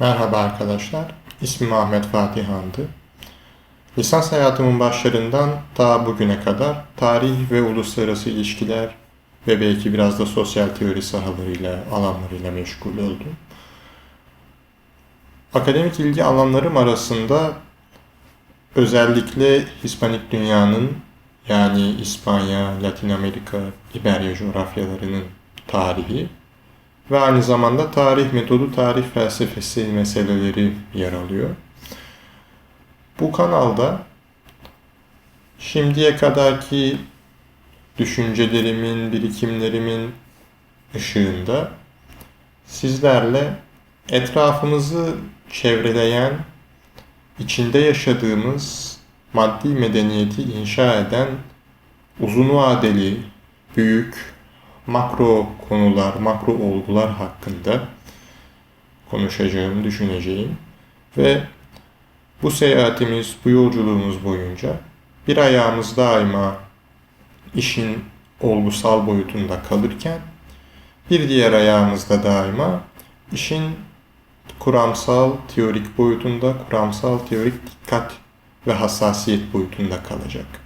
Merhaba arkadaşlar. İsmim Ahmet Fatih Handı. Lisans hayatımın başlarından ta bugüne kadar tarih ve uluslararası ilişkiler ve belki biraz da sosyal teori sahalarıyla, alanlarıyla meşgul oldum. Akademik ilgi alanlarım arasında özellikle Hispanik dünyanın yani İspanya, Latin Amerika, İberya coğrafyalarının tarihi ve aynı zamanda tarih metodu, tarih felsefesi meseleleri yer alıyor. Bu kanalda şimdiye kadarki düşüncelerimin, birikimlerimin ışığında sizlerle etrafımızı çevreleyen, içinde yaşadığımız maddi medeniyeti inşa eden uzun vadeli, büyük, makro konular, makro olgular hakkında konuşacağım, düşüneceğim ve bu seyahatimiz, bu yolculuğumuz boyunca bir ayağımız daima işin olgusal boyutunda kalırken bir diğer ayağımızda daima işin kuramsal, teorik boyutunda, kuramsal, teorik dikkat ve hassasiyet boyutunda kalacak.